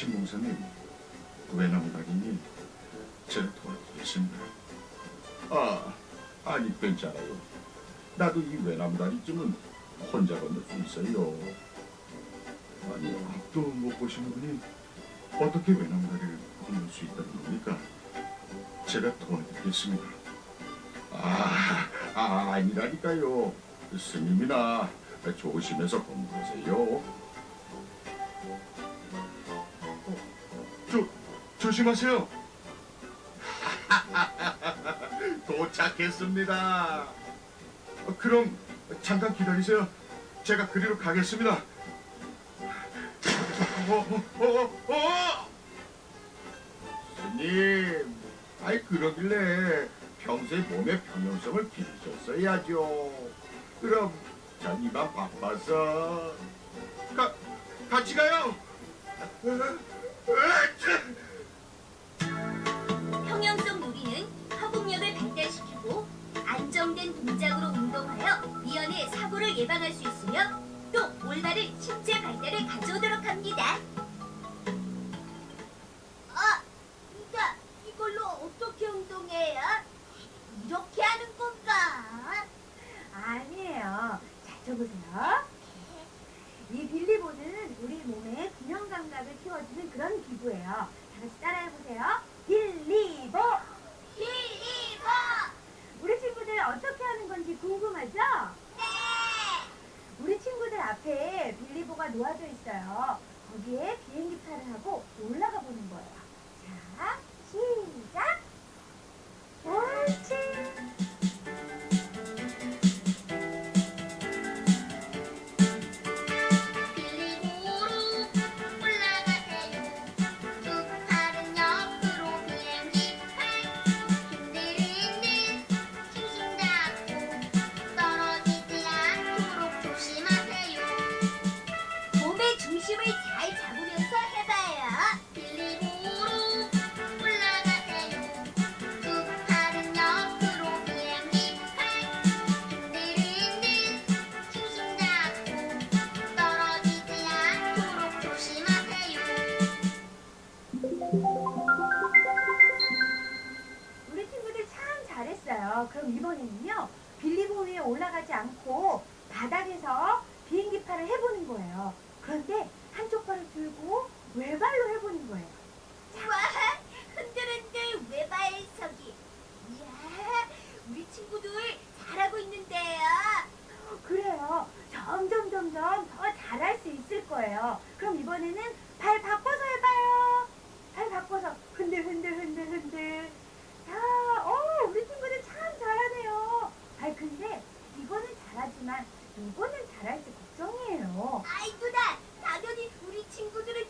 신봉사님 다리니 제가 도와드리겠습니다. 아 아니 괜찮아요. 나도 이 외나무 다리쯤은 혼자 건널 수 있어요. 아니 앞도 못 보시는 분이 어떻게 외나무 다리를 건널 수 있다는 겁니까? 제가 도와드리겠습니다. 아, 아 아니라니까요. 스님이나 조심해서 건너세요. 조심하세요. 도착했습니다. 어, 그럼 잠깐 기다리세요. 제가 그리로 가겠습니다. 어, 어, 어, 어! 스님, 아이 그러길래 평소에 몸의 평형성을 기르셨어야죠. 그럼 전 이만 바빠서 가, 같이 가요. 평형 안정된 동작으로 운동하여 미연의 사고를 예방할 수 있으며 또 올바른 신체 발달을 가져오도록 합니다. 아, 진짜 이걸로 어떻게 운동해요? 이렇게 하는 건가? 아니에요. 자, 저보세요. 이 빌리보드는 우리 몸의 균형 감각을 키워주는 그런 기구예요. 다 같이 따라해보세요. 빌리보! 우리 친구들 어떻게 하는 건지 궁금하죠? 네! 우리 친구들 앞에 빌리보가 놓아져 있어요. 거기에 비행기 탈을 하고 올라가 보는 거예요. 자, 시작! 옳지! 바닥에서 비행기파를 해보는 거예요. 그런데 한쪽 발을 들고 외발로 해보는 거예요. 와, 흔들흔들 외발서기. 이야, 우리 친구들 잘하고 있는데요. 그래요. 점점 점점 더 잘할 수 있을 거예요. 그럼 이번에는 발 바꿔서 해봐요. 발 바꿔서 흔들 흔들 흔들 흔들. 자, 어, 우리 친구들 참 잘하네요. 발 근데 이거는 잘하지만 이거는 잘할지 걱정이에요. 아이 누나, 당연히 우리 친구들은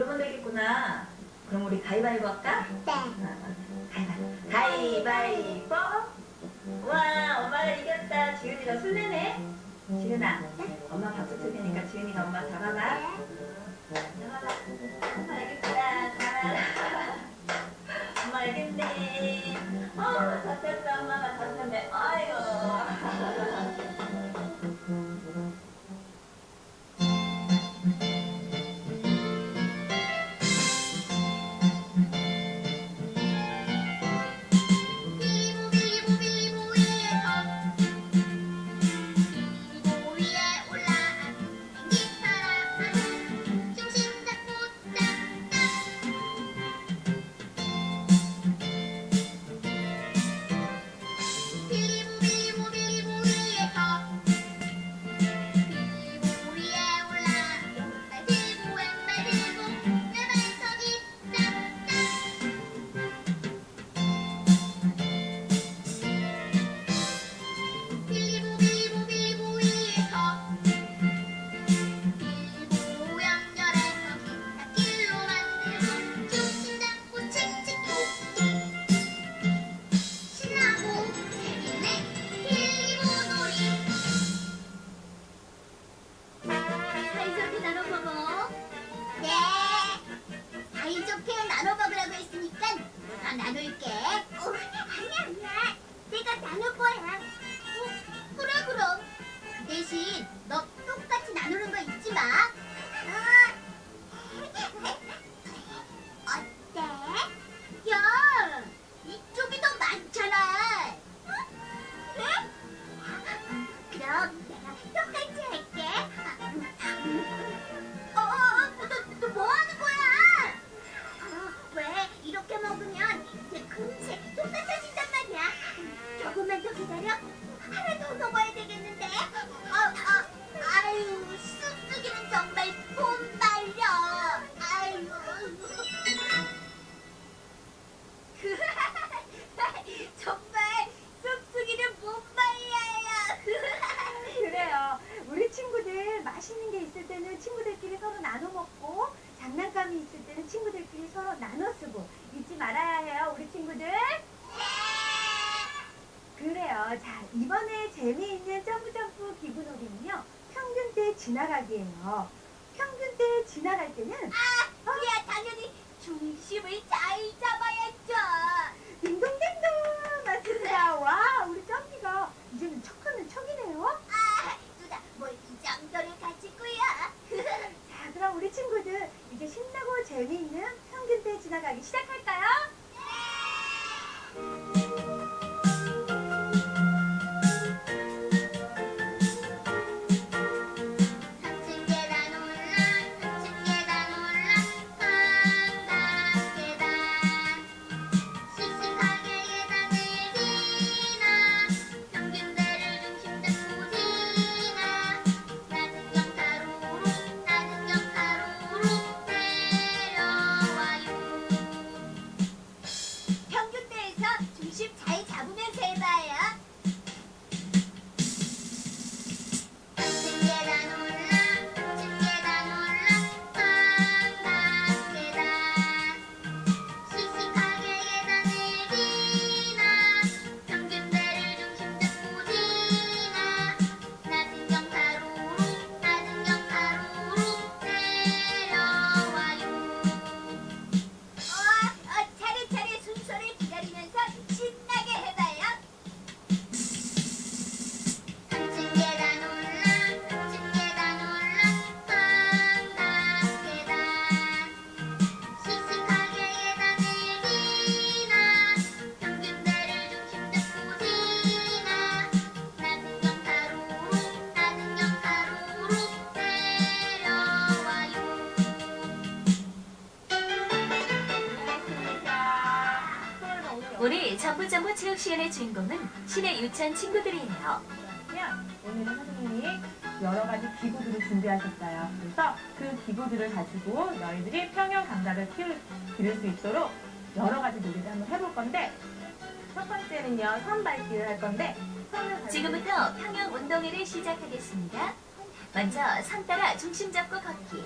그러면 되겠구나. 그럼 우리 가위바위보 할까? 네. 아, 가위바위보. 가위바위보. 와, 엄마가 이겼다. 지은이가 술래네. 지은아, 네. 엄마 박수 칠 테니까 지은이가 엄마 잡아봐. 네. 잡아봐. 엄마 알겠다. 잡아라. 엄마 알겠네. 어, 잡혔다. 엄마가 잡혔네. 아이고. 있을 때는 친구들끼리 서로 나눠 먹고 장난감이 있을 때는 친구들끼리 서로 나눠 쓰고 잊지 말아야 해요 우리 친구들. 그래요. 자 이번에 재미있는 점프점프 기분놀이는요 평균대 지나가기예요. 평균대 지나갈 때는 아 그래야 당연히 중심을 잘 잡아야죠. 재미있는 평균대 지나가기 시작할 주인공은 신의 유치한 친구들이에요. 그냥 오늘은 선생님이 여러 가지 기구들을 준비하셨어요. 그래서 그 기구들을 가지고 너희들이 평형 감각을 키울, 기를 수 있도록 여러 가지 놀이를 한번 해볼 건데 첫 번째는요 선발기를 할 건데 지금부터 평형 운동회를 시작하겠습니다. 먼저 선 따라 중심 잡고 걷기.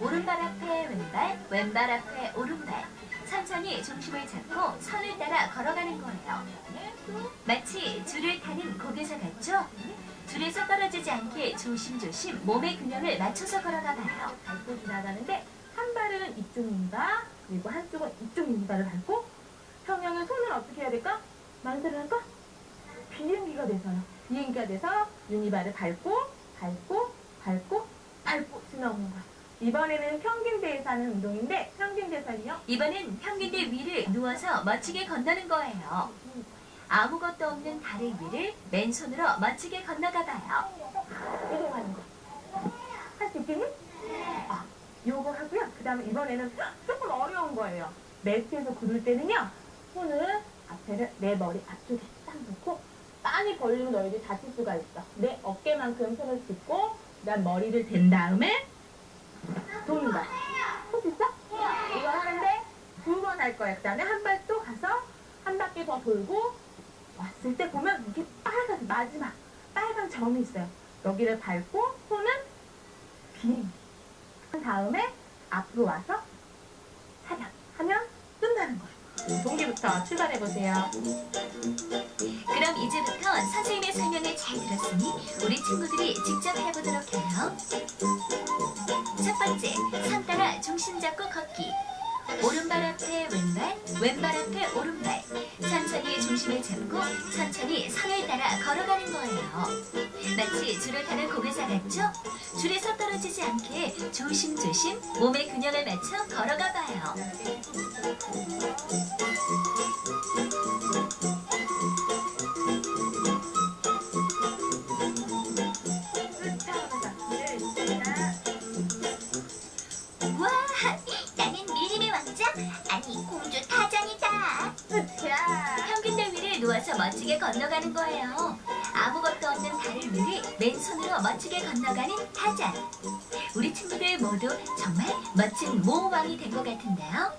오른발 앞에 왼발, 왼발 앞에 오른발. 천천히 중심을 잡고 선을 따라 걸어가는 거예요. 마치 줄을 타는 고개사 같죠? 줄에서 떨어지지 않게 조심조심 몸의 균형을 맞춰서 걸어가 봐요. 밟고 지나가는데 한 발은 이쪽입니다. 그리고 한쪽은 이쪽입니다를 밟고 평형은 손을 어떻게 해야 될까? 만세를 할까? 비행기가 돼서요. 비행기가 돼서 유니바를 밟고 밟고 밟고. 이번에는 평균대에서 하는 운동인데 평균대에서는요. 이번엔 평균대 위를 누워서 멋지게 건너는 거예요. 아무것도 없는 다리 위를 맨손으로 멋지게 건너가 봐요. 이동하는 거. 할 수 있겠니? 아, 요거 하고요. 그 다음에 이번에는 조금 어려운 거예요. 매트에서 구를 때는요. 손을 앞에를 내 머리 앞쪽에 딱 놓고 빤히 벌리면 너희들이 다칠 수가 있어. 내 어깨만큼 손을 짚고 그다음 머리를 댄 다음에 거야. 할수 있어? 이거 하는데 두 번 할 거야. 그 다음에 한 발 또 가서 한 바퀴 더 돌고 왔을 때 보면 이게 빨간 마지막 빨간 점이 있어요. 여기를 밟고 손은 비행기. 한 다음에 앞으로 와서 사냥 하면 끝나는 거예요. 동기부터 출발해 보세요. 그럼 이제부터 선생님의 설명을 잘 들었으니 우리 친구들이 직접 해보도록 해요. 첫 번째, 선 따라 중심 잡고 걷기. 오른발 앞에 왼발, 왼발 앞에 오른발. 천천히 중심을 잡고 천천히 선을 따라 걸어가는 거예요. 마치 줄을 타는 고개사 같죠? 줄에서 떨어지지 않게 조심조심 몸의 균형을 맞춰 걸어가 봐요. 없는 다리 위를 맨손으로 멋지게 건너가는 타잔. 우리 친구들 모두 정말 멋진 모왕이 된 것 같은데요.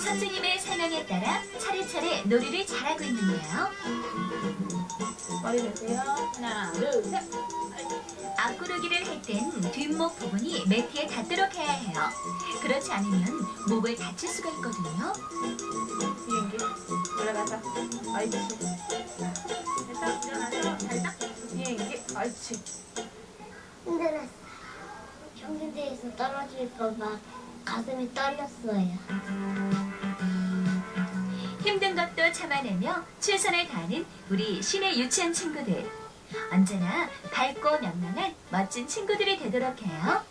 선생님의 설명에 따라 차례차례 놀이를 잘하고 있는데요. 머리 대세요. 하나, 둘, 셋. 앞구르기를 할 땐 뒷목 부분이 매트에 닿도록 해야 해요. 그렇지 않으면 목을 다칠 수가 있거든요. 비행기. 올라가서. 옳지. 됐어. 일어나서 살짝. 비행기. 옳지. 힘들었어요. 평균대에서 떨어질까 봐 가슴이 떨렸어요. 참아내며 최선을 다하는 우리 시내 유치원 친구들. 언제나 밝고 명랑한 멋진 친구들이 되도록 해요.